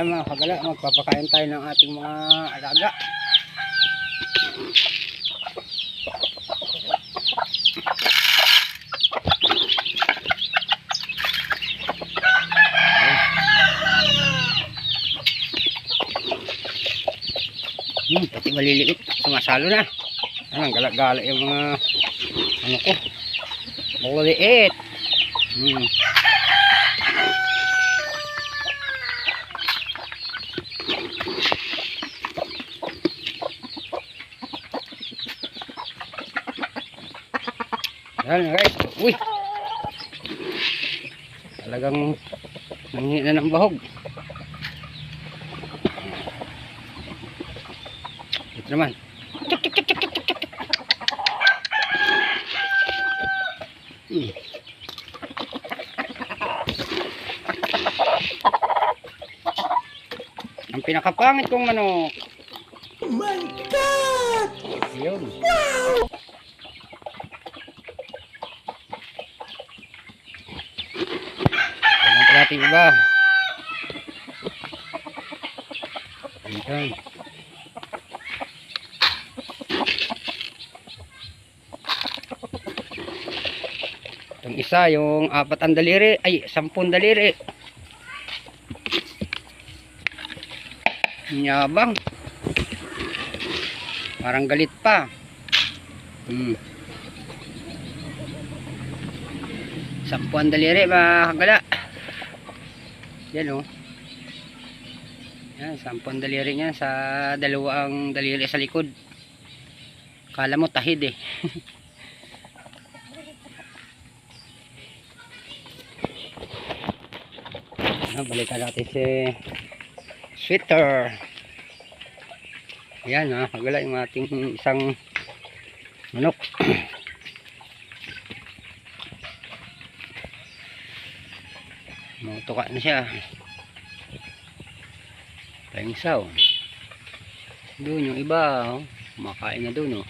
Yan mga kagala, magpapakain tayo ng ating mga alaga. Hmm, pati maliliit. Sumasalo na. Ayan, gala-gala yung mga ano ko. Maliliit. Hmm. Ayan guys. Uy. Talagang nangingi na ng bahog. Ito naman. Hmm. Ang pinakapangit kong manok. Oh my God! Yun. Ganun pa natin iba. Ayan. Yung isa, yung apat ang daliri, ay, sampung daliri. Nyabang. Parang galit pa. Hmm. Sampu ang daliri, mga kagala. Yan o. Yan, sampu ang daliri niya sa dalawang daliri sa likod. Kala mo tahid eh. Ano, balikan natin si sweater. Yan ha, kagala yung ating isang manok. Mutuka na siya. Pengsaw. Doon yung iba, oh. Kumakain na doon, oh.